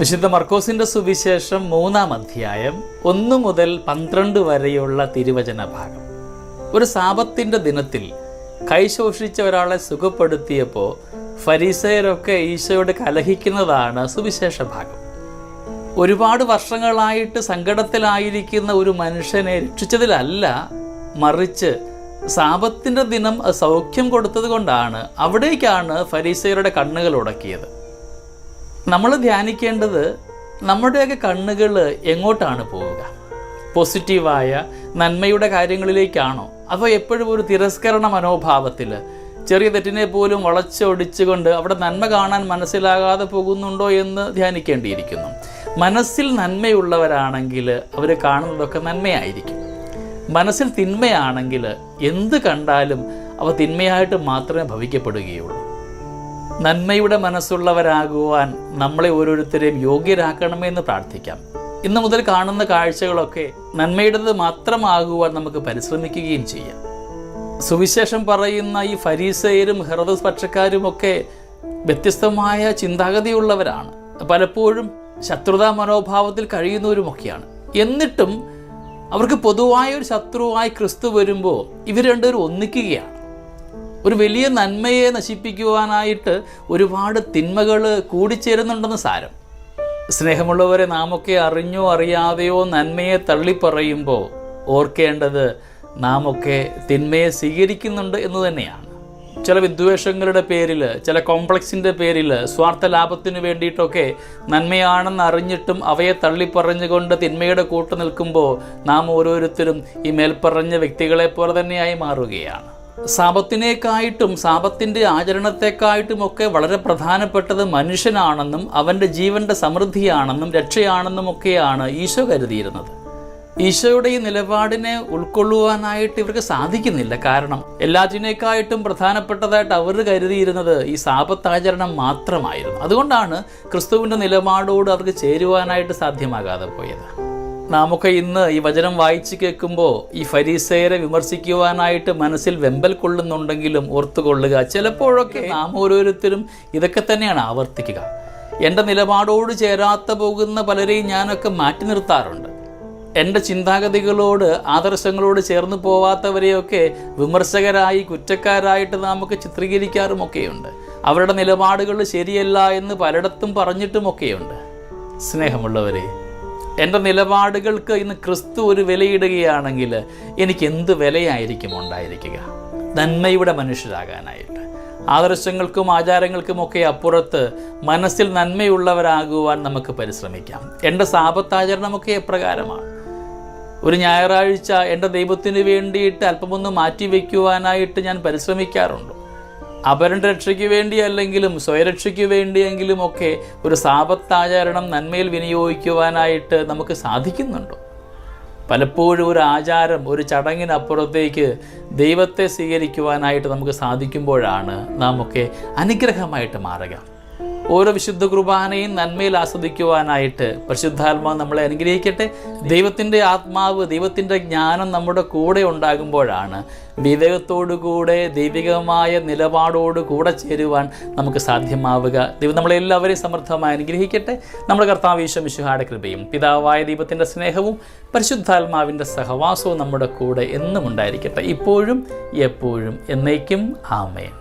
വിശുദ്ധ മർക്കോസിന്റെ സുവിശേഷം മൂന്നാം അധ്യായം ഒന്ന് മുതൽ പന്ത്രണ്ട് വരെയുള്ള തിരുവചന ഭാഗം. ഒരു സാപത്തിന്റെ ദിനത്തിൽ കൈശോഷിച്ച ഒരാളെ സുഖപ്പെടുത്തിയപ്പോൾ ഫരീസയരൊക്കെ ഈശോയോട് കലഹിക്കുന്നതാണ് സുവിശേഷ ഭാഗം. ഒരുപാട് വർഷങ്ങളായിട്ട് സങ്കടത്തിലായിരിക്കുന്ന ഒരു മനുഷ്യനെ രക്ഷിച്ചതിലല്ല മറിച്ച് സാപത്തിന്റെ ദിനം സൗഖ്യം കൊടുത്തത് കൊണ്ടാണ് അവിടേക്കാണ് ഫരീസയരുടെ കണ്ണുകൾ ഉടക്കിയത്. നമ്മൾ ധ്യാനിക്കേണ്ടത് നമ്മുടെയൊക്കെ കണ്ണുകൾ എങ്ങോട്ടാണ് പോവുക? പോസിറ്റീവായ നന്മയുടെ കാര്യങ്ങളിലേക്കാണോ? അതോ എപ്പോഴും ഒരു തിരസ്കരണ മനോഭാവത്തിൽ ചെറിയ തെറ്റിനെ പോലും വളച്ചൊടിച്ചുകൊണ്ട് അവിടെ നന്മ കാണാൻ മനസ്സിലാകാതെ പോകുന്നുണ്ടോ എന്ന് ധ്യാനിക്കേണ്ടിയിരിക്കുന്നു. മനസ്സിൽ നന്മയുള്ളവരാണെങ്കിൽ അവർ കാണുന്നതൊക്കെ നന്മയായിരിക്കും. മനസ്സിൽ തിന്മയാണെങ്കിൽ എന്ത് കണ്ടാലും അവ തിന്മയായിട്ട് മാത്രമേ ഭവിക്കപ്പെടുകയുള്ളൂ. നന്മയുടെ മനസ്സുള്ളവരാകുവാൻ നമ്മളെ ഓരോരുത്തരെയും യോഗ്യരാക്കണമെന്ന് പ്രാർത്ഥിക്കാം. ഇന്ന് മുതൽ കാണുന്ന കാഴ്ചകളൊക്കെ നന്മയുടേത് മാത്രമാകുവാൻ നമുക്ക് പരിശ്രമിക്കുകയും ചെയ്യാം. സുവിശേഷം പറയുന്ന ഈ ഫരീസയരും ഹെറദസ് പക്ഷക്കാരും ഒക്കെ വ്യത്യസ്തമായ ചിന്താഗതിയുള്ളവരാണ്. പലപ്പോഴും ശത്രുതാ മനോഭാവത്തിൽ കഴിയുന്നവരുമൊക്കെയാണ്. എന്നിട്ടും അവർക്ക് പൊതുവായ ഒരു ശത്രുവായി ക്രിസ്തു വരുമ്പോൾ ഇവർ രണ്ടുപേരും ഒന്നിക്കുകയാണ്. ഒരു വലിയ നന്മയെ നശിപ്പിക്കുവാനായിട്ട് ഒരുപാട് തിന്മകൾ കൂടിച്ചേരുന്നുണ്ടെന്ന് സാരം. സ്നേഹമുള്ളവരെ നാമൊക്കെ അറിഞ്ഞോ അറിയാതെയോ നന്മയെ തള്ളിപ്പറയുമ്പോൾ ഓർക്കേണ്ടത് നാമൊക്കെ തിന്മയെ സ്വീകരിക്കുന്നുണ്ട് എന്ന് തന്നെയാണ്. ചില വിദ്വേഷങ്ങളുടെ പേരിൽ ചില കോംപ്ലക്സിന്റെ പേരിൽ സ്വാർത്ഥ ലാഭത്തിന് വേണ്ടിയിട്ടൊക്കെ നന്മയാണെന്ന് അറിഞ്ഞിട്ടും അവയെ തള്ളിപ്പറഞ്ഞുകൊണ്ട് തിന്മയുടെ കൂട്ടു നിൽക്കുമ്പോൾ നാം ഓരോരുത്തരും ഈ മേൽപ്പറഞ്ഞ വ്യക്തികളെ പോലെ തന്നെയായി മാറുകയാണ്. സാപത്തിനേക്കായിട്ടും സാപത്തിന്റെ ആചരണത്തെക്കായിട്ടും ഒക്കെ വളരെ പ്രധാനപ്പെട്ടത് മനുഷ്യനാണെന്നും അവന്റെ ജീവന്റെ സമൃദ്ധിയാണെന്നും രക്ഷയാണെന്നും ഒക്കെയാണ് ഈശോ കരുതിയിരുന്നത്. ഈശോയുടെ ഈ നിലപാടിനെ ഉൾക്കൊള്ളുവാനായിട്ട് ഇവർക്ക് സാധിക്കുന്നില്ല. കാരണം എല്ലാറ്റിനേക്കായിട്ടും പ്രധാനപ്പെട്ടതായിട്ട് അവർ കരുതിയിരുന്നത് ഈ സാപത്താചരണം മാത്രമായിരുന്നു. അതുകൊണ്ടാണ് ക്രിസ്തുവിന്റെ നിലപാടോട് അവർക്ക് ചേരുവാനായിട്ട് സാധ്യമാകാതെ പോയത്. നാമൊക്കെ ഇന്ന് ഈ വചനം വായിച്ചു കേൾക്കുമ്പോൾ ഈ ഫരീസയരെ വിമർശിക്കുവാനായിട്ട് മനസ്സിൽ വെമ്പൽ കൊള്ളുന്നുണ്ടെങ്കിലും ഓർത്തുകൊള്ളുക. ചിലപ്പോഴൊക്കെ നാം ഓരോരുത്തരും ഇതൊക്കെ തന്നെയാണ് ആവർത്തിക്കുക. എന്റെ നിലപാടോട് ചേരാത്ത പോകുന്ന പലരെയും ഞാനൊക്കെ മാറ്റി നിർത്താറുണ്ട്. എന്റെ ചിന്താഗതികളോട് ആദർശങ്ങളോട് ചേർന്ന് പോവാത്തവരെയൊക്കെ വിമർശകരായി കുറ്റക്കാരായിട്ട് നമുക്ക് ചിത്രീകരിക്കാറുമൊക്കെയുണ്ട്. അവരുടെ നിലപാടുകൾ ശരിയല്ല എന്ന് പലയിടത്തും പറഞ്ഞിട്ടുമൊക്കെയുണ്ട്. സ്നേഹമുള്ളവരെ എന്റെ നിലപാടുകൾക്ക് ഇന്ന് ക്രിസ്തു ഒരു വിലയിടുകയാണെങ്കിൽ എനിക്ക് എന്ത് വിലയായിരിക്കും ഉണ്ടായിരിക്കുക? നന്മയുടെ മനുഷ്യരാകാനായിട്ട്. ആദർശങ്ങൾക്കും ആചാരങ്ങൾക്കുമൊക്കെ അപ്പുറത്ത് മനസ്സിൽ നന്മയുള്ളവരാകുവാൻ നമുക്ക് പരിശ്രമിക്കാം. എന്റെ സാപത്താചരണമൊക്കെ എപ്രകാരമാണ്? ഒരു ഞായറാഴ്ച എന്റെ ദൈവത്തിന് വേണ്ടിയിട്ട് അല്പമൊന്ന് മാറ്റി വയ്ക്കുവാനായിട്ട് ഞാൻ പരിശ്രമിക്കാറുണ്ട്? അപരന്റെ രക്ഷയ്ക്ക് വേണ്ടിയല്ലെങ്കിലും സ്വയരക്ഷയ്ക്ക് വേണ്ടിയെങ്കിലും ഒക്കെ ഒരു സാപത്താചരണം നന്മയിൽ വിനിയോഗിക്കുവാനായിട്ട് നമുക്ക് സാധിക്കുന്നുണ്ടോ? പലപ്പോഴും ഒരു ആചാരം ഒരു ചടങ്ങിനപ്പുറത്തേക്ക് ദൈവത്തെ സ്വീകരിക്കുവാനായിട്ട് നമുക്ക് സാധിക്കുമ്പോഴാണ് നാം ഒക്കെ അനുഗ്രഹമായിട്ട് മാറുക. ഓരോ വിശുദ്ധ കുർബാനയും നന്മയിൽ ആസ്വദിക്കുവാനായിട്ട് പരിശുദ്ധാത്മാവ് നമ്മളെ അനുഗ്രഹിക്കട്ടെ. ദൈവത്തിന്റെ ആത്മാവ് ദൈവത്തിന്റെ ജ്ഞാനം നമ്മുടെ കൂടെ ഉണ്ടാകുമ്പോഴാണ് വിവേകത്തോടുകൂടെ ദൈവികമായ നിലപാടോട് കൂടെ ചേരുവാൻ നമുക്ക് സാധ്യമാവുക. ദൈവം നമ്മളെല്ലാവരെയും സമൃദ്ധമായി അനുഗ്രഹിക്കട്ടെ. നമ്മുടെ കർത്താവ് ഈശോ കൃപയും പിതാവായ ദൈവത്തിന്റെ സ്നേഹവും പരിശുദ്ധാത്മാവിന്റെ സഹവാസവും നമ്മുടെ കൂടെ എന്നും ഉണ്ടായിരിക്കട്ടെ. ഇപ്പോഴും എപ്പോഴും എന്നേക്കും ആമേൻ.